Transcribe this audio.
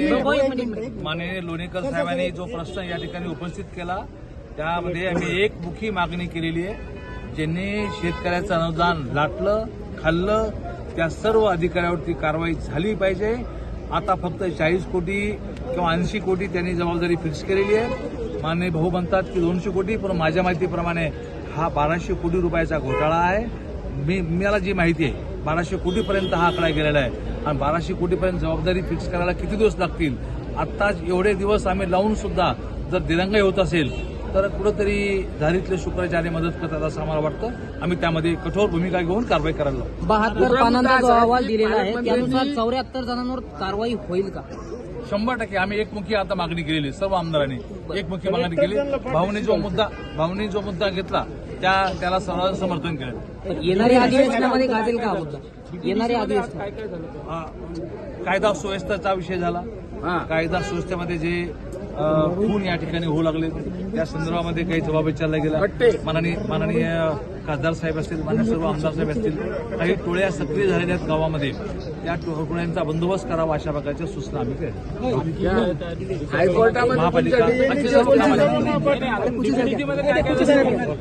माननीय लोणीकर साहेबांनी जो प्रश्न या ठिकाणी उपस्थित केला त्यामध्ये आम्ही एक मुखी मागणी केलेली आहे ज्यांनी शेतकऱ्याचं अनुदान लाटलं खाल्लं त्या सर्व अधिकाऱ्यावरती कारवाई झाली पाहिजे. आता फक्त चाळीस कोटी किंवा ऐंशी कोटी त्यांनी जबाबदारी फिक्स केलेली आहे. माननीय भाऊ म्हणतात की दोनशे कोटी पण माझ्या माहितीप्रमाणे हा बाराशे कोटी रुपयाचा घोटाळा आहे. मी मला जी माहिती आहे बाराशे कोटीपर्यंत हा आकडा गेलेला आहे. आणि बाराशे कोटीपर्यंत जबाबदारी फिक्स करायला किती दिवस लागतील? आत्ताच एवढे दिवस आम्ही लावून सुद्धा जर दिरंगाई होत असेल तर कुठंतरी झारीतले शुक्राचार्य मदत करतात असं आम्हाला वाटतं. आम्ही त्यामध्ये कठोर भूमिका घेऊन कारवाई करायला. बहात्तर पानांचा जो अहवाल दिलेला आहे त्यानुसार चौऱ्याहत्तर जणांवर कारवाई होईल का? शंभर टक्के आम्ही एकमुखी आता मागणी केलेली सर्व आमदारांनी एकमुखी मागणी केली. भाऊने जो मुद्दा भाऊने जो मुद्दा घेतला त्या त्याला समर्थन केलं. येणाऱ्या अधिवेशनामध्ये गाजेल का मुद्दा? अधिवेशन हा, कायदा सुव्यवस्थेचा विषय झाला. कायदा सुव्यवस्थेमध्ये जे अ, खून या ठिकाणी होऊ लागले त्या संदर्भामध्ये काही जबाब विचारला गेला. माननीय माननीय खासदार साहेब असतील माननीय सर्व आमदार साहेब असतील काही टोळ्या सक्रिय झालेल्या आहेत गावामध्ये. त्या टो- टोळ्यांचा बंदोबस्त करावा अशा प्रकारच्या सूचना आम्ही केल्या. हायकोर्टामध्ये महापालिका तुमच्या बाकी सर्व कामाला- काय काय झालं?